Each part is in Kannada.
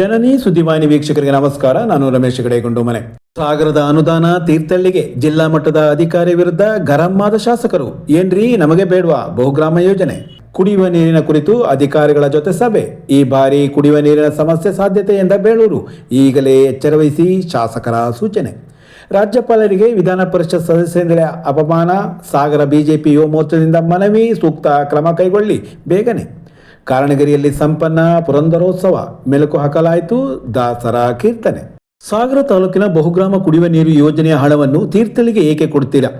ಜನನಿ ಸುದ್ದಿವಾಹಿನಿ ವೀಕ್ಷಕರಿಗೆ ನಮಸ್ಕಾರ. ನಾನು ರಮೇಶ್ ಗಡೇಗುಂಡು ಮನೆ. ಸಾಗರದ ಅನುದಾನ ತೀರ್ಥಳ್ಳಿಗೆ ಜಿಲ್ಲಾ ಮಟ್ಟದ ಅಧಿಕಾರಿ ವಿರುದ್ಧ ಗರಂ ಆದ ಶಾಸಕರು. ಏನ್ರಿ ನಮಗೆ ಬೇಡವಾ ಬಹುಗ್ರಾಮ ಯೋಜನೆ? ಕುಡಿಯುವ ನೀರಿನ ಕುರಿತು ಅಧಿಕಾರಿಗಳ ಜೊತೆ ಸಭೆ. ಈ ಬಾರಿ ಕುಡಿಯುವ ನೀರಿನ ಸಮಸ್ಯೆ ಸಾಧ್ಯತೆಯಿಂದ ಬೇಳೂರು. ಈಗಲೇ ಎಚ್ಚರ ವಹಿಸಿ ಶಾಸಕರ ಸೂಚನೆ. ರಾಜ್ಯಪಾಲರಿಗೆ ವಿಧಾನ ಪರಿಷತ್ ಸದಸ್ಯರಿಂದಲೇ ಅಪಮಾನ. ಸಾಗರ ಬಿಜೆಪಿ ಯುವ ಮೋರ್ಚಾದಿಂದ ಮನವಿ, ಸೂಕ್ತ ಕ್ರಮ ಕೈಗೊಳ್ಳಿ. ಬೇಗನೆ. ಕಾರಣಗಿರಿಯಲ್ಲಿ ಸಂಪನ್ನ ಪುರಂದರೋತ್ಸವ ಮೆಲುಕು ಹಾಕಲಾಯಿತು. ದಾಸರ ಕೀರ್ತನೆ. ಸಾಗರ ತಾಲೂಕಿನ ಬಹುಗ್ರಾಮ ಕುಡಿಯುವ ನೀರು ಯೋಜನೆಯ ಹಣವನ್ನು ತೀರ್ಥಳಿಗೆ ಏಕೆ ಕೊಡ್ತೀರಾ?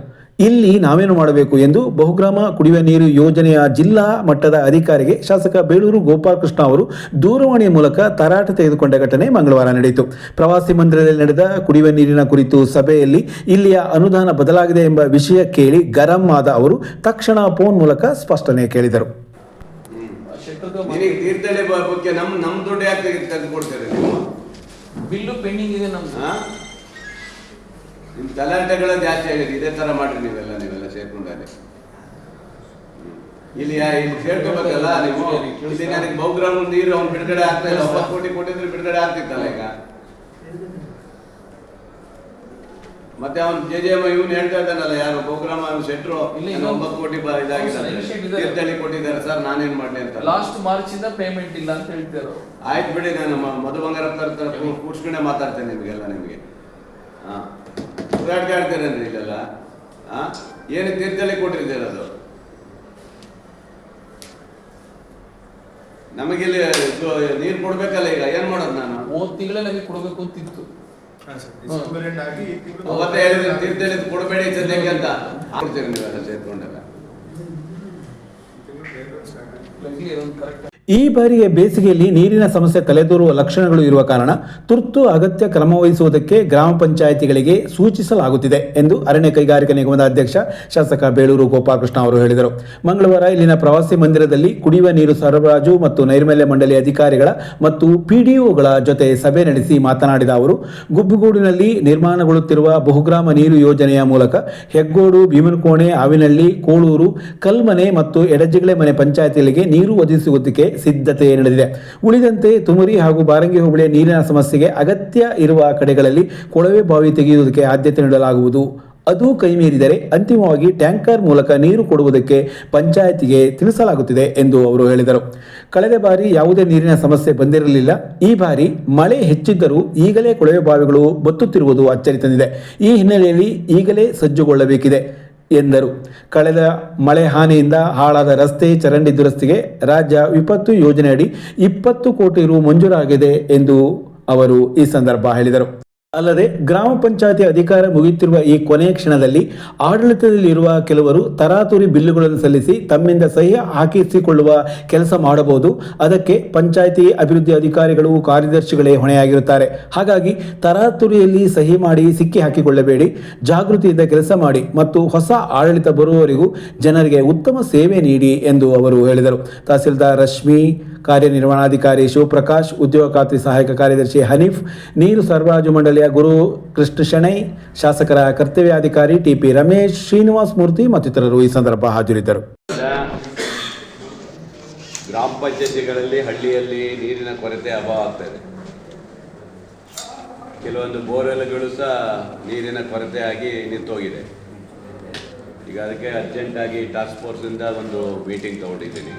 ಇಲ್ಲಿ ನಾವೇನು ಮಾಡಬೇಕು ಎಂದು ಬಹುಗ್ರಾಮ ಕುಡಿಯುವ ನೀರು ಯೋಜನೆಯ ಜಿಲ್ಲಾ ಮಟ್ಟದ ಅಧಿಕಾರಿಗೆ ಶಾಸಕ ಬೇಳೂರು ಗೋಪಾಲಕೃಷ್ಣ ಅವರು ದೂರವಾಣಿಯ ಮೂಲಕ ತರಾಟೆ ತೆಗೆದುಕೊಂಡ ಘಟನೆ ಮಂಗಳವಾರ ನಡೆಯಿತು. ಪ್ರವಾಸಿ ಮಂದಿರದಲ್ಲಿ ನಡೆದ ಕುಡಿಯುವ ನೀರಿನ ಕುರಿತು ಸಭೆಯಲ್ಲಿ ಇಲ್ಲಿಯ ಅನುದಾನ ಬದಲಾಗಿದೆ ಎಂಬ ವಿಷಯ ಕೇಳಿ ಗರಂ ಆದ ಅವರು ತಕ್ಷಣ ಫೋನ್ ಮೂಲಕ ಸ್ಪಷ್ಟನೆ ಕೇಳಿದರು. ತೀರ್ಥಹಳ್ಳಿ ಬ- ಬಗ್ಗೆ ನಮ್ ನಮ್ ದುಡ್ಡು ಯಾಕೆ ತೆಗೆದು ತೆಗೆದು ಕೊಡ್ತೀರಿ ನೀವು? ಬಿಲ್ಲು ಪೆಂಡಿಂಗ್ ಇದೆ ನಮ್ದು? ನಿಮ್ ತಲಾಂಟೆಗಳ ಜಾಸ್ತಿ ಆಗಿದೆ ಇದೇ ತರ ಮಾಡ್ರಿ ನೀವೆಲ್ಲ ನೀವೆಲ್ಲ ಸೇರ್ಕೊಂಡಾರೆ. ಇಲ್ಲಿ ಯಾ- ಇಲ್ಲಿ ಸೇರ್ಕೋಬೇಕಲ್ಲ ನೀವು? ಇಲ್ಲಿ ನನಗೆ ಬಹುಗ್ರಾಮ ನೀರು ಅವ್ನು ಬಿಡುಗಡೆ ಆಗ್ತಾ ಇಲ್ಲ ಒಂಬತ್ತು ಕೋಟಿ ಕೊಟ್ಟಿದ್ರೆ ಬಿಡುಗಡೆ ಆಗ್ತಿತ್ತಲ್ಲ ಈಗ. ಮತ್ತೆ ಅವನು ಜೆ ಜೆ ಇವನು ಹೇಳ್ತಾ ಇದ್ದಾನಲ್ಲ ಯಾರು ಬಹುಗ್ರಾಮ ಶೆಟ್ರು ಇಲ್ಲ, ಇಲ್ಲಿ. ಒಂಬತ್ತು ಕೋಟಿ ಇದಾಗಿದೆ ಕೊಟ್ಟಿದ್ದಾರೆ ಸರ್ ನಾನೇನ್ ಮಾಡ್ಲಿ ಅಂತ. ಲಾಸ್ಟ್ ಮಾರ್ಚ್ ಇಂದ ಪೇಮೆಂಟ್ ಇಲ್ಲ ಅಂತ ಹೇಳ್ತಾರೆ ಆಯ್ತು ಬಿಡಿ ನಾನು ಮಧು ಮಧು ಬಂಗಾರಪ್ಪ ತರ ಕೂಡ್ಸ್ಕೊಂಡೆ ಮಾತಾಡ್ತೇನೆ ನಿಮಗೆಲ್ಲ ನಿಮಗೆ. ಹಾ. ಸುಧಾರಿಕೆ ಆಡ್ತೀರೇನ್ರಿ ಇಲ್ಲೆಲ್ಲ? ಹಾ? ಏನು ತೀರ್ಥಹಳ್ಳಿ ಕೊಟ್ಟಿದ್ದೀರ ಅದು? ನಮಗಿಲ್ಲಿ ನೀರು ಕೊಡ್ಬೇಕಲ್ಲ ಈಗ ಏನ್ ಮಾಡೋದು ನಾನು? ಹೋದ್ ತಿಂಗಳೇ ನಮಗೆ ಕೊಡ್ಬೇಕು ಅಂತಿತ್ತು. ಡಿಸೆಂಬರ್ ಎಂಡ್ ಆಗಿ ಈ ತಿಂಗಳು ಅವತ್ತೇ ಹೇಳಿದ್ರೆ ತೀರ್ಥಹಳ್ಳಿ ಕೊಡಬೇಡಿ ಸದ್ಯಕ್ಕೆ ಅಂತ ಕೊಡ್ತೀರಿ ನೀವೆಲ್ಲ ಸೇರ್ಕೊಂಡೆಲ್ಲ ಈ ತಿಂಗಳು ಟ್ರೈನ್ ಸ್ಟಾರ್ಟ್ ಆಗಿದೆ. ಲಗ್ಲಿ ಇದೊಂದು ಕರೆಕ್ಟ್ ಈ ಬಾರಿಯ ಬೇಸಿಗೆಯಲ್ಲಿ ನೀರಿನ ಸಮಸ್ಯೆ ತಲೆದೋರುವ ಲಕ್ಷಣಗಳು ಇರುವ ಕಾರಣ ತುರ್ತು ಅಗತ್ಯ ಕ್ರಮ ವಹಿಸುವುದಕ್ಕೆ ಗ್ರಾಮ ಪಂಚಾಯಿತಿಗಳಿಗೆ ಸೂಚಿಸಲಾಗುತ್ತಿದೆ ಎಂದು ಅರಣ್ಯ ಕೈಗಾರಿಕಾ ನಿಗಮದ ಅಧ್ಯಕ್ಷ ಶಾಸಕ ಬೇಳೂರು ಗೋಪಾಲಕೃಷ್ಣ ಅವರು ಹೇಳಿದರು. ಮಂಗಳವಾರ ಇಲ್ಲಿನ ಪ್ರವಾಸಿ ಮಂದಿರದಲ್ಲಿ ಕುಡಿಯುವ ನೀರು ಸರಬರಾಜು ಮತ್ತು ನೈರ್ಮಲ್ಯ ಮಂಡಳಿ ಅಧಿಕಾರಿಗಳ ಮತ್ತು ಪಿಡಿಒಗಳ ಜೊತೆ ಸಭೆ ನಡೆಸಿ ಮಾತನಾಡಿದ ಅವರು, ಗುಬ್ಬುಗೂಡಿನಲ್ಲಿ ನಿರ್ಮಾಣಗೊಳ್ಳುತ್ತಿರುವ ಬಹುಗ್ರಾಮ ನೀರು ಯೋಜನೆಯ ಮೂಲಕ ಹೆಗ್ಗೋಡು, ಭೀಮನಕೋಣೆ ಆವಿನಹಳ್ಳಿ ಕೋಳೂರು, ಕಲ್ಮನೆ ಮತ್ತು ಎಡಜಿಗಳೆ ಮನೆ ಪಂಚಾಯತಿಗಳಿಗೆ ನೀರು ಒದಗಿಸುವುದಕ್ಕೆ ಸಿದ್ಧತೆ ನಡೆದಿದೆ. ಉಳಿದಂತೆ ತುಮರಿ ಹಾಗೂ ಬಾರಂಗಿ ಹೋಬಳಿಯ ನೀರಿನ ಸಮಸ್ಯೆಗೆ ಅಗತ್ಯ ಇರುವ ಕಡೆಗಳಲ್ಲಿ ಕೊಳವೆ ಬಾವಿ ತೆಗೆಯುವುದಕ್ಕೆ ಆದ್ಯತೆ ನೀಡಲಾಗುವುದು. ಅದು ಕೈಮೀರಿದರೆ ಅಂತಿಮವಾಗಿ ಟ್ಯಾಂಕರ್ ಮೂಲಕ ನೀರು ಕೊಡುವುದಕ್ಕೆ ಪಂಚಾಯತಿಗೆ ತಿಳಿಸಲಾಗುತ್ತಿದೆ ಎಂದು ಅವರು ಹೇಳಿದರು. ಕಳೆದ ಬಾರಿ ಯಾವುದೇ ನೀರಿನ ಸಮಸ್ಯೆ ಬಂದಿರಲಿಲ್ಲ. ಈ ಬಾರಿ ಮಳೆ ಹೆಚ್ಚಿದ್ದರೂ ಈಗಲೇ ಕೊಳವೆ ಬಾವಿಗಳು ಬತ್ತುತ್ತಿರುವುದು ಅಚ್ಚರಿ ತಂದಿದೆ. ಈ ಹಿನ್ನೆಲೆಯಲ್ಲಿ ಈಗಲೇ ಸಜ್ಜುಗೊಳ್ಳಬೇಕಿದೆ. ಎಂದರು. ಕಳೆದ ಮಳೆ ಹಾನಿಯಿಂದ ಹಾಳಾದ ರಸ್ತೆ ಚರಂಡಿ ದುರಸ್ತಿಗೆ ರಾಜ್ಯ ವಿಪತ್ತು ಯೋಜನೆಯಡಿ ಇಪ್ಪತ್ತು ಕೋಟಿ ರು ಮಂಜೂರಾಗಿದೆ ಎಂದು ಅವರು ಈ ಸಂದರ್ಭ ಹೇಳಿದರು. ಅಲ್ಲದೆ ಗ್ರಾಮ ಪಂಚಾಯತಿ ಅಧಿಕಾರ ಮುಗಿಯುತ್ತಿರುವ ಈ ಕೊನೆಯ ಕ್ಷಣದಲ್ಲಿ ಆಡಳಿತದಲ್ಲಿರುವ ಕೆಲವರು ತರಾತುರಿ ಬಿಲ್ಲುಗಳನ್ನು ಸಲ್ಲಿಸಿ ತಮ್ಮಿಂದ ಸಹಿ ಹಾಕಿಸಿಕೊಳ್ಳುವ ಕೆಲಸ ಮಾಡಬಹುದು. ಅದಕ್ಕೆ ಪಂಚಾಯಿತಿ ಅಭಿವೃದ್ಧಿ ಅಧಿಕಾರಿಗಳು, ಕಾರ್ಯದರ್ಶಿಗಳೇ ಹೊಣೆಯಾಗಿರುತ್ತಾರೆ. ಹಾಗಾಗಿ ತರಾತುರಿಯಲ್ಲಿ ಸಹಿ ಮಾಡಿ ಸಿಕ್ಕಿ ಹಾಕಿಕೊಳ್ಳಬೇಡಿ. ಜಾಗೃತಿಯಿಂದ ಕೆಲಸ ಮಾಡಿ ಮತ್ತು ಹೊಸ ಆಡಳಿತ ಬರುವವರೆಗೂ ಜನರಿಗೆ ಉತ್ತಮ ಸೇವೆ ನೀಡಿ ಎಂದು ಅವರು ಹೇಳಿದರು. ತಹಸೀಲ್ದಾರ್ ರಶ್ಮಿ, ಕಾರ್ಯನಿರ್ವಹಣಾಧಿಕಾರಿ ಶಿವಪ್ರಕಾಶ್, ಉದ್ಯೋಗ ಖಾತ್ರಿ ಸಹಾಯಕ ಕಾರ್ಯದರ್ಶಿ ಹನೀಫ್, ನೀರು ಸರಬರಾಜು ಮಂಡಳಿಯ ಗುರು ಕೃಷ್ಣ ಶೆಣೈ, ಶಾಸಕರ ಕರ್ತವ್ಯಾಧಿಕಾರಿ ಟಿಪಿ ರಮೇಶ್, ಶ್ರೀನಿವಾಸ್ ಮೂರ್ತಿ ಮತ್ತಿತರರು ಈ ಸಂದರ್ಭ ಹಾಜರಿದ್ದರು. ಗ್ರಾಮ ಪಂಚಾಯತಿಗಳಲ್ಲಿ ಹಳ್ಳಿಯಲ್ಲಿ ನೀರಿನ ಕೊರತೆ ಅಭಾವ ಆಗ್ತದೆ. ಕೆಲವೊಂದು ಬೋರ್ವೆಲ್ಗಳು ಸಹ ನೀರಿನ ಕೊರತೆ ಆಗಿ ನಿಂತೋಗಿದೆ. ಈಗ ಅದಕ್ಕೆ ಅರ್ಜೆಂಟಾಗಿ ಟಾಸ್ಕ್ ಫೋರ್ಸಿಂದ ಒಂದು ಮೀಟಿಂಗ್ ತಗೊಂಡಿದ್ದೀನಿ.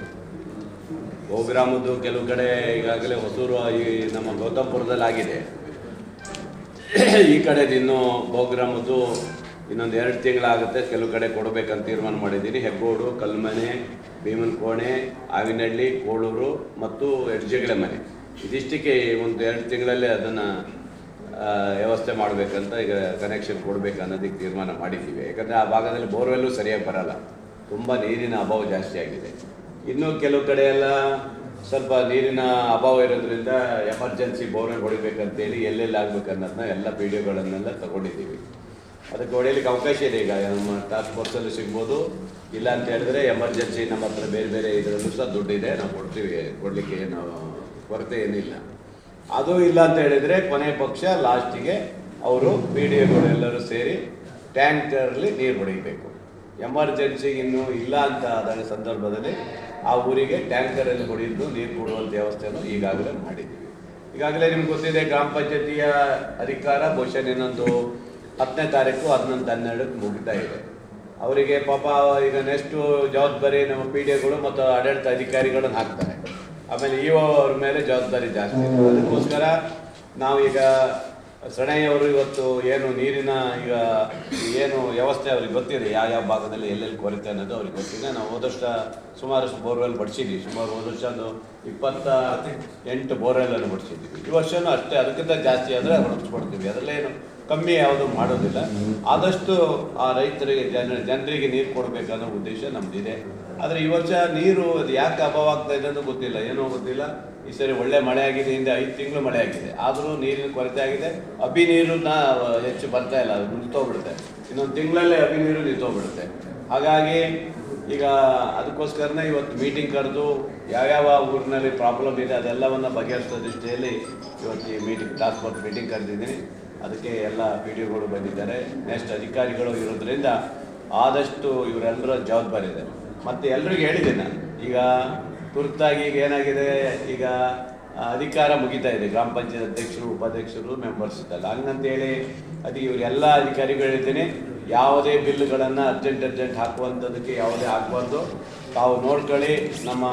ಗೋಗ್ರಾಮದ್ದು ಕೆಲವು ಕಡೆ ಈಗಾಗಲೇ ಹೊಸೂರು ಈ ನಮ್ಮ ಗೌತಮ್ಪುರದಲ್ಲಿ ಆಗಿದೆ ಈ ಕಡೆದು ಇನ್ನೂ ಬೋಗ್ರಾಮದ್ದು ಇನ್ನೊಂದು ಎರಡು ತಿಂಗಳಾಗುತ್ತೆ, ಕೆಲವು ಕಡೆ ಕೊಡಬೇಕಂತ ತೀರ್ಮಾನ ಮಾಡಿದ್ದೀನಿ. ಹೆಗ್ಗೋಡು, ಕಲ್ಮನೆ, ಭೀಮನಕೋಣೆ ಆವಿನಹಳ್ಳಿ ಕೋಳೂರು ಮತ್ತು ಎಡ್ಜೆಗಳ ಮನೆ. ಇದಿಷ್ಟಕ್ಕೆ ಒಂದು ಎರಡು ತಿಂಗಳಲ್ಲೇ ಅದನ್ನು ವ್ಯವಸ್ಥೆ ಮಾಡಬೇಕಂತ ಈಗ ಕನೆಕ್ಷನ್ ಕೊಡಬೇಕು ಅನ್ನೋದಕ್ಕೆ ತೀರ್ಮಾನ ಮಾಡಿದ್ದೀವಿ. ಯಾಕಂದರೆ ಆ ಭಾಗದಲ್ಲಿ ಬೋರ್ವೆಲ್ಲೂ ಸರಿಯಾಗಿ ಬರಲ್ಲ. ತುಂಬ ನೀರಿನ ಅಭಾವ ಜಾಸ್ತಿ ಆಗಿದೆ. ಇನ್ನು ಕೆಲವು ಕಡೆಯೆಲ್ಲ ಸ್ವಲ್ಪ ನೀರಿನ ಅಭಾವ ಇರೋದ್ರಿಂದ ಎಮರ್ಜೆನ್ಸಿ ಬೋರ್ವೆಲ್ ಹೊಡಿಬೇಕಂತೇಳಿ ಎಲ್ಲೆಲ್ಲಿ ಆಗ್ಬೇಕು ಅನ್ನೋದನ್ನ ಎಲ್ಲ ಒಗಳನ್ನೆಲ್ಲ ತಗೊಂಡಿದ್ದೀವಿ. ಅದಕ್ಕೆ ಹೊಡೆಯಲಿಕ್ಕೆ ಅವಕಾಶ ಇದೆ ಈಗ. ನಮ್ಮ ಟಾಸ್ಕ್ ಫೋರ್ಸಲ್ಲಿ ಸಿಗ್ಬೋದು. ಇಲ್ಲ ಅಂತ ಹೇಳಿದ್ರೆ ಎಮರ್ಜೆನ್ಸಿ ನಮ್ಮ ಹತ್ರ ಬೇರೆ ಬೇರೆ ಇದರಲ್ಲೂ ಸಹ ದುಡ್ಡಿದೆ. ನಾವು ಕೊಡ್ತೀವಿ. ಕೊಡಲಿಕ್ಕೆ ಏನು ಕೊರತೆ ಏನಿಲ್ಲ. ಅದು ಇಲ್ಲ ಅಂತ ಹೇಳಿದರೆ ಕೊನೆ ಪಕ್ಷ ಲಾಸ್ಟಿಗೆ ಅವರು ಪಿ ಡಿ ಎಲ್ಲರೂ ಸೇರಿ ಟ್ಯಾಂಕರ್ಲಿ ನೀರು ಹೊಡಿಬೇಕು. ಎಮರ್ಜೆನ್ಸಿ ಇನ್ನೂ ಇಲ್ಲ ಅಂತ ಆದ ಸಂದರ್ಭದಲ್ಲಿ ಆ ಊರಿಗೆ ಟ್ಯಾಂಕರಲ್ಲಿ ಹೊಡೆದು ನೀರು ಕೊಡುವಂಥ ವ್ಯವಸ್ಥೆಯನ್ನು ಈಗಾಗಲೇ ಮಾಡಿದ್ದೀವಿ. ಈಗಾಗಲೇ ನಿಮ್ಗೆ ಗೊತ್ತಿದೆ, ಗ್ರಾಮ ಪಂಚಾಯತಿಯ ಅಧಿಕಾರ ಬಹುಶಃ ಇನ್ನೊಂದು ಹತ್ತನೇ ತಾರೀಕು, ಹನ್ನೊಂದು, ಹನ್ನೆರಡಕ್ಕೆ ಮುಗಿತಾ ಇದೆ. ಅವರಿಗೆ ಪಾಪ ಈಗ ನೆಕ್ಸ್ಟು ಜವಾಬ್ದಾರಿ ನಮ್ಮ ಪಿ ಡಿ ಎಗಳು ಮತ್ತು ಆಡಳಿತ ಅಧಿಕಾರಿಗಳನ್ನು ಹಾಕ್ತಾರೆ. ಆಮೇಲೆ ಇ ಅವ್ರ ಮೇಲೆ ಜವಾಬ್ದಾರಿ ಜಾಸ್ತಿ ಅದಕ್ಕೋಸ್ಕರ ನಾವು ಈಗ ಸಣೆಯವರು ಇವತ್ತು ಏನು ನೀರಿನ ಈಗ ಏನು ವ್ಯವಸ್ಥೆ ಅವ್ರಿಗೆ ಗೊತ್ತಿದೆ, ಯಾವ ಯಾವ ಭಾಗದಲ್ಲಿ ಎಲ್ಲೆಲ್ಲಿ ಕೊರತೆ ಅನ್ನೋದು ಅವ್ರಿಗೆ ಗೊತ್ತಿದೆ. ನಾವು ಹೋದಷ್ಟು ಸುಮಾರಷ್ಟು ಬೋರ್ವೆಲ್ ಬಡಿಸಿದ್ವಿ. ಸುಮಾರು ಹೋದಷ್ಟು ಒಂದು ಇಪ್ಪತ್ತ ಎಂಟು ಬೋರ್ವೆಲ್ಲನ್ನು ಬಡಿಸಿದ್ವಿ. ಈ ವರ್ಷನೂ ಅಷ್ಟೇ, ಅದಕ್ಕಿಂತ ಜಾಸ್ತಿ ಆದರೆ ಹೊಡಿಸ್ಕೊಡ್ತೀವಿ ಅದರಲ್ಲೇನು ಕಮ್ಮಿ ಯಾವುದು ಮಾಡೋದಿಲ್ಲ. ಆದಷ್ಟು ಆ ರೈತರಿಗೆ, ಜನ, ಜನರಿಗೆ ನೀರು ಕೊಡಬೇಕನ್ನೋ ಉದ್ದೇಶ ನಮ್ದಿದೆ. ಆದರೆ ಈ ವರ್ಷ ನೀರು ಅದು ಯಾಕೆ ಅಭಾವ ಆಗ್ತಾ ಇದೆ ಅಂತ ಗೊತ್ತಿಲ್ಲ. ಏನೋ ಗೊತ್ತಿಲ್ಲ. ಈ ಸರಿ ಒಳ್ಳೆ ಮಳೆ ಆಗಿದೆ. ಹಿಂದೆ ಐದು ತಿಂಗಳು ಮಳೆ ಆಗಿದೆ. ಆದರೂ ನೀರಿನ ಕೊರತೆ ಆಗಿದೆ. ಅಭಿ ನೀರು ಹೆಚ್ಚು ಬರ್ತಾ ಇಲ್ಲ. ಅದು ನಿಂತೋಗ್ಬಿಡುತ್ತೆ ಇನ್ನೊಂದು ತಿಂಗಳಲ್ಲೇ ಅಭಿ ನೀರು ನಿಂತೋಗ್ಬಿಡುತ್ತೆ. ಹಾಗಾಗಿ ಈಗ ಅದಕ್ಕೋಸ್ಕರನೇ ಇವತ್ತು ಮೀಟಿಂಗ್ ಕರೆದು ಯಾವ್ಯಾವ ಊರಿನಲ್ಲಿ ಪ್ರಾಬ್ಲಮ್ ಇದೆ ಅದೆಲ್ಲವನ್ನು ಬಗೆಹರಿಸೋ ದೃಷ್ಟಿಯಲ್ಲಿ ಇವತ್ತು ಈ ಮೀಟಿಂಗ್ ಟಾಸ್ಕ್ ಫೋರ್ಸ್ ಮೀಟಿಂಗ್ ಕರೆದಿದ್ದೀನಿ. ಅದಕ್ಕೆ ಎಲ್ಲ ಪಿ ಡಿ ಒಗಳು ಬಂದಿದ್ದಾರೆ. ನೆಕ್ಸ್ಟ್ ಅಧಿಕಾರಿಗಳು ಇರೋದ್ರಿಂದ ಆದಷ್ಟು ಇವರೆಲ್ಲರ ಜವಾಬ್ದಾರಿ ಇದೆ. ಮತ್ತು ಎಲ್ರಿಗೂ ಹೇಳಿದ್ದೆ ನಾನು. ಈಗ ತುರ್ತಾಗಿ ಈಗ ಏನಾಗಿದೆ? ಈಗ ಅಧಿಕಾರ ಮುಗಿತಾ ಇದೆ. ಗ್ರಾಮ ಪಂಚಾಯತ್ ಅಧ್ಯಕ್ಷರು, ಉಪಾಧ್ಯಕ್ಷರು ಮೆಂಬರ್ಸ್ ಇದ್ದಲ್ಲ. ಹಂಗಂತೇಳಿ ಅದು ಇವರೆಲ್ಲ ಅಧಿಕಾರಿಗಳು ಹೇಳ್ತೀನಿ ಯಾವುದೇ ಬಿಲ್ಗಳನ್ನು ಅರ್ಜೆಂಟ್ ಅರ್ಜೆಂಟ್ ಹಾಕುವಂಥದ್ದಕ್ಕೆ ಯಾವುದೇ ಆಗಬಾರ್ದು. ತಾವು ನೋಡ್ಕೊಳ್ಳಿ. ನಮ್ಮ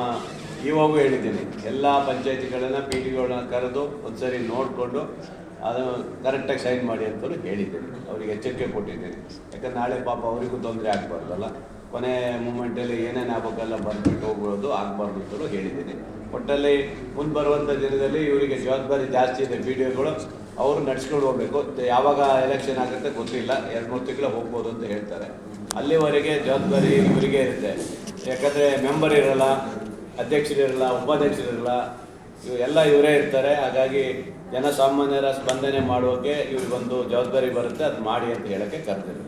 ಇವಾಗೂ ಹೇಳಿದ್ದೀನಿ. ಎಲ್ಲ ಪಂಚಾಯತಿಗಳನ್ನು, ಪಿ ಡಿಗಳನ್ನ ಕರೆದು ಒಂದ್ಸರಿ ನೋಡಿಕೊಂಡು ಅದು ಕರೆಕ್ಟಾಗಿ ಸೈನ್ ಮಾಡಿ ಅಂತಲೂ ಹೇಳಿದ್ದೇನೆ ಅವರಿಗೆ ಎಚ್ಚರಿಕೆ ಕೊಟ್ಟಿದ್ದೀನಿ. ಯಾಕಂದ್ರೆ ನಾಳೆ ಪಾಪ ಅವರಿಗೂ ತೊಂದರೆ ಆಗಬಾರ್ದಲ್ಲ. ಕೊನೆ ಮೂಮೆಂಟಲ್ಲಿ ಏನೇನು ಆಗಬೇಕಲ್ಲ ಬಂದ್ಬಿಟ್ಟು ಹೋಗ್ಬೋದು ಆಗಬಾರ್ದು ಅಂತಲೂ ಹೇಳಿದ್ದೀನಿ. ಒಟ್ಟಲ್ಲಿ ಮುಂದೆ ಬರುವಂಥ ದಿನದಲ್ಲಿ ಇವರಿಗೆ ಜವಾಬ್ದಾರಿ ಜಾಸ್ತಿ ಇದೆ ಒಗಳು ಅವರು ನಡ್ಸ್ಕೊಂಡು ಹೋಗಬೇಕು. ಯಾವಾಗ ಎಲೆಕ್ಷನ್ ಆಗುತ್ತೆ ಗೊತ್ತಿಲ್ಲ. ಎರಡು ಮೂರು ತಿಂಗಳು ಹೋಗ್ಬೋದು ಅಂತ ಹೇಳ್ತಾರೆ. ಅಲ್ಲಿವರೆಗೆ ಜವಾಬ್ದಾರಿ ಇವರಿಗೆ ಇರುತ್ತೆ. ಯಾಕಂದರೆ ಮೆಂಬರ್ ಇರಲ್ಲ, ಅಧ್ಯಕ್ಷರಿರಲ್ಲ, ಉಪಾಧ್ಯಕ್ಷರಿರಲ್ಲ ಇವು ಎಲ್ಲ ಇವರೇ ಇರ್ತಾರೆ. ಹಾಗಾಗಿ ಜನಸಾಮಾನ್ಯರ ಸ್ಪಂದನೆ ಮಾಡೋಕೆ ಇವ್ರಿಗೊಂದು ಜವಾಬ್ದಾರಿ ಬರುತ್ತೆ. ಅದು ಮಾಡಿ ಅಂತ ಹೇಳಕ್ಕೆ ಕರೆದಿರ್ತೀವಿ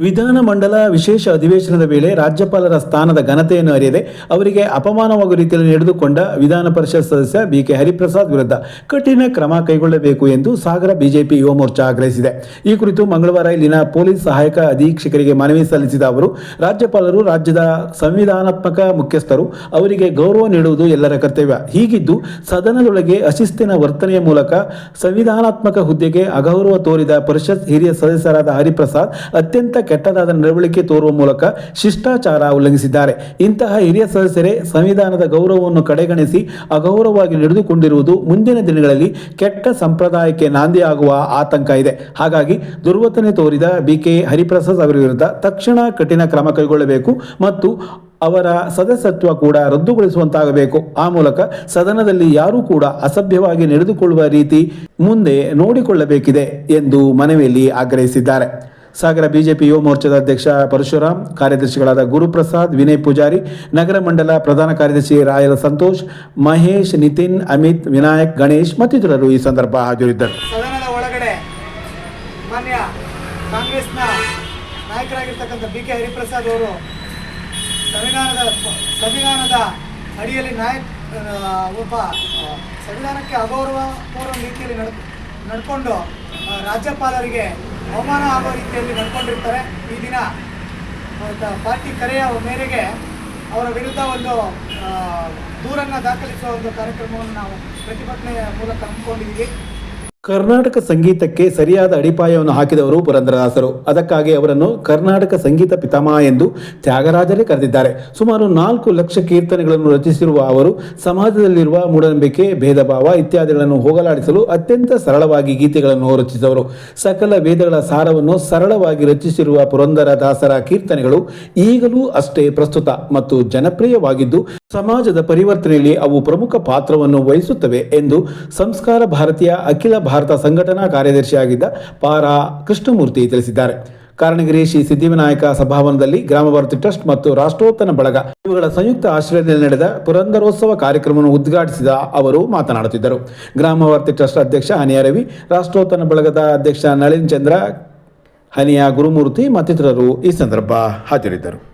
ವಿಧಾನಮಂಡಲ ವಿಶೇಷ ಅಧಿವೇಶನದ ವೇಳೆ ರಾಜ್ಯಪಾಲರ ಸ್ಥಾನದ ಘನತೆಯನ್ನು ಅರಿಯದೆ ಅವರಿಗೆ ಅಪಮಾನವಾಗುವ ರೀತಿಯಲ್ಲಿ ನಡೆದುಕೊಂಡ ವಿಧಾನ ಪರಿಷತ್ ಸದಸ್ಯ ಬಿಕೆ ಹರಿಪ್ರಸಾದ್ ವಿರುದ್ಧ ಕಠಿಣ ಕ್ರಮ ಕೈಗೊಳ್ಳಬೇಕು ಎಂದು ಸಾಗರ ಬಿಜೆಪಿ ಯುವ ಮೋರ್ಚಾ ಆಗ್ರಹಿಸಿದೆ. ಈ ಕುರಿತು ಮಂಗಳವಾರ ಇಲ್ಲಿನ ಪೊಲೀಸ್ ಸಹಾಯಕ ಅಧೀಕ್ಷಕರಿಗೆ ಮನವಿ ಸಲ್ಲಿಸಿದ ಅವರು, ರಾಜ್ಯಪಾಲರು ರಾಜ್ಯದ ಸಂವಿಧಾನಾತ್ಮಕ ಮುಖ್ಯಸ್ಥರು, ಅವರಿಗೆ ಗೌರವ ನೀಡುವುದು ಎಲ್ಲರ ಕರ್ತವ್ಯ. ಹೀಗಿದ್ದು, ಸದನದೊಳಗೆ ಅಶಿಸ್ತಿನ ವರ್ತನೆಯ ಮೂಲಕ ಸಂವಿಧಾನಾತ್ಮಕ ಹುದ್ದೆಗೆ ಅಗೌರವ ತೋರಿದ ಪರಿಷತ್ ಹಿರಿಯ ಸದಸ್ಯರಾದ ಹರಿಪ್ರಸಾದ್ ಅತ್ಯಂತ ಕೆಟ್ಟದಾದ ನಡವಳಿಕೆ ತೋರುವ ಮೂಲಕ ಶಿಷ್ಟಾಚಾರ ಉಲ್ಲಂಘಿಸಿದ್ದಾರೆ. ಇಂತಹ ಹಿರಿಯ ಸದಸ್ಯರೇ ಸಂವಿಧಾನದ ಗೌರವವನ್ನು ಕಡೆಗಣಿಸಿ ಅಗೌರವವಾಗಿ ನಡೆದುಕೊಂಡಿರುವುದು ಮುಂದಿನ ದಿನಗಳಲ್ಲಿ ಕೆಟ್ಟ ಸಂಪ್ರದಾಯಕ್ಕೆ ನಾಂದಿಯಾಗುವ ಆತಂಕ ಇದೆ. ಹಾಗಾಗಿ ದುರ್ವತನೆ ತೋರಿದ ಬಿಕೆ ಹರಿಪ್ರಸಾದ್ ಅವರ ವಿರುದ್ಧ ತಕ್ಷಣ ಕಠಿಣ ಕ್ರಮ ಕೈಗೊಳ್ಳಬೇಕು ಮತ್ತು ಅವರ ಸದಸ್ಯತ್ವ ಕೂಡ ರದ್ದುಗೊಳಿಸುವಂತಾಗಬೇಕು. ಆ ಮೂಲಕ ಸದನದಲ್ಲಿ ಯಾರೂ ಕೂಡ ಅಸಭ್ಯವಾಗಿ ನಡೆದುಕೊಳ್ಳುವ ರೀತಿ ಮುಂದೆ ನೋಡಿಕೊಳ್ಳಬೇಕಿದೆ ಎಂದು ಮನವಿಯಲ್ಲಿ ಆಗ್ರಹಿಸಿದ್ದಾರೆ. ಸಾಗರ ಬಿಜೆಪಿ ಯುವ ಮೋರ್ಚಾದ ಅಧ್ಯಕ್ಷ ಪರಶುರಾಮ್, ಕಾರ್ಯದರ್ಶಿಗಳಾದ ಗುರುಪ್ರಸಾದ್, ವಿನಯ್ ಪೂಜಾರಿ, ನಗರ ಮಂಡಲ ಪ್ರಧಾನ ಕಾರ್ಯದರ್ಶಿ ರಾಯಲ ಸಂತೋಷ್, ಮಹೇಶ್, ನಿತಿನ್, ಅಮಿತ್, ವಿನಾಯಕ್, ಗಣೇಶ್ ಮತ್ತಿತರರು ಈ ಸಂದರ್ಭ ಹಾಜರಿದ್ದರು. ಒಳಗಡೆ ಮಾನ್ಯ ಕಾಂಗ್ರೆಸ್ನ ನಾಯಕರಾಗಿರ್ತಕ್ಕಂಥ ಬಿ ಹರಿಪ್ರಸಾದ್ ಅವರು ಸಂವಿಧಾನದ ಅಡಿಯಲ್ಲಿ ನಾಯಕ ಒಬ್ಬ ಸಂವಿಧಾನಕ್ಕೆ ಅಗೌರವ ಪೂರ್ವ ರೀತಿಯಲ್ಲಿ ನಡ್ ನಡ್ಕೊಂಡು ರಾಜ್ಯಪಾಲರಿಗೆ ಅವಮಾನ ಆಗೋ ರೀತಿಯಲ್ಲಿ ನಡ್ಕೊಂಡಿರ್ತಾರೆ. ಈ ದಿನ ಪಾರ್ಟಿ ಕರೆಯ ಮೇರೆಗೆ ಅವರ ವಿರುದ್ಧ ಒಂದು ದೂರನ್ನು ದಾಖಲಿಸುವ ಒಂದು ಕಾರ್ಯಕ್ರಮವನ್ನು ನಾವು ಪ್ರತಿಭಟನೆಯ ಮೂಲಕ ಹಮ್ಮಿಕೊಂಡಿದ್ದೀವಿ. ಕರ್ನಾಟಕ ಸಂಗೀತಕ್ಕೆ ಸರಿಯಾದ ಅಡಿಪಾಯವನ್ನು ಹಾಕಿದವರು ಪುರಂದರದಾಸರು ಅದಕ್ಕಾಗಿ ಅವರನ್ನು ಕರ್ನಾಟಕ ಸಂಗೀತ ಪಿತಾಮಹ ಎಂದು ತ್ಯಾಗರಾಜರೇ ಕರೆದಿದ್ದಾರೆ. ಸುಮಾರು ನಾಲ್ಕು ಲಕ್ಷ ಕೀರ್ತನೆಗಳನ್ನು ರಚಿಸಿರುವ ಅವರು ಸಮಾಜದಲ್ಲಿರುವ ಮೂಢನಂಬಿಕೆ ಭೇದ ಭಾವ ಇತ್ಯಾದಿಗಳನ್ನು ಹೋಗಲಾಡಿಸಲು ಅತ್ಯಂತ ಸರಳವಾಗಿ ಗೀತೆಗಳನ್ನು ರಚಿಸಿದವರು. ಸಕಲ ವೇದಗಳ ಸಾರವನ್ನು ಸರಳವಾಗಿ ರಚಿಸಿರುವ ಪುರಂದರದಾಸರ ಕೀರ್ತನೆಗಳು ಈಗಲೂ ಅಷ್ಟೇ ಪ್ರಸ್ತುತ ಮತ್ತು ಜನಪ್ರಿಯವಾಗಿದ್ದು, ಸಮಾಜದ ಪರಿವರ್ತನೆಯಲ್ಲಿ ಅವು ಪ್ರಮುಖ ಪಾತ್ರವನ್ನು ವಹಿಸುತ್ತವೆ ಎಂದು ಸಂಸ್ಕಾರ ಭಾರತೀಯ ಅಖಿಲ ಭಾರತ ಸಂಘಟನಾ ಕಾರ್ಯದರ್ಶಿಯಾಗಿದ್ದ ಪಾರಾ ಕೃಷ್ಣಮೂರ್ತಿ ತಿಳಿಸಿದ್ದಾರೆ. ಕಾರಣಗಿರಿ ಶ್ರೀ ಸಿದ್ಧಿವಿನಾಯಕ ಸಭಾವನದಲ್ಲಿ ಗ್ರಾಮ ಭಾರತಿ ಟ್ರಸ್ಟ್ ಮತ್ತು ರಾಷ್ಟ್ರೋತ್ತನ ಬಳಗ ಇವುಗಳ ಸಂಯುಕ್ತ ಆಶ್ರಯದಲ್ಲಿ ನಡೆದ ಪುರಂದರೋತ್ಸವ ಕಾರ್ಯಕ್ರಮವನ್ನು ಉದ್ಘಾಟಿಸಿದ ಅವರು ಮಾತನಾಡುತ್ತಿದ್ದರು. ಗ್ರಾಮ ಭಾರತಿ ಟ್ರಸ್ಟ್ ಅಧ್ಯಕ್ಷ ಹನಿಯ ರವಿ, ರಾಷ್ಟ್ರೋತ್ತನ ಬಳಗದ ಅಧ್ಯಕ್ಷ ನಳಿನ್ ಚಂದ್ರ, ಹನಿಯ ಗುರುಮೂರ್ತಿ ಮತ್ತಿತರರು ಈ ಸಂದರ್ಭ ಹಾಜರಿದ್ದರು.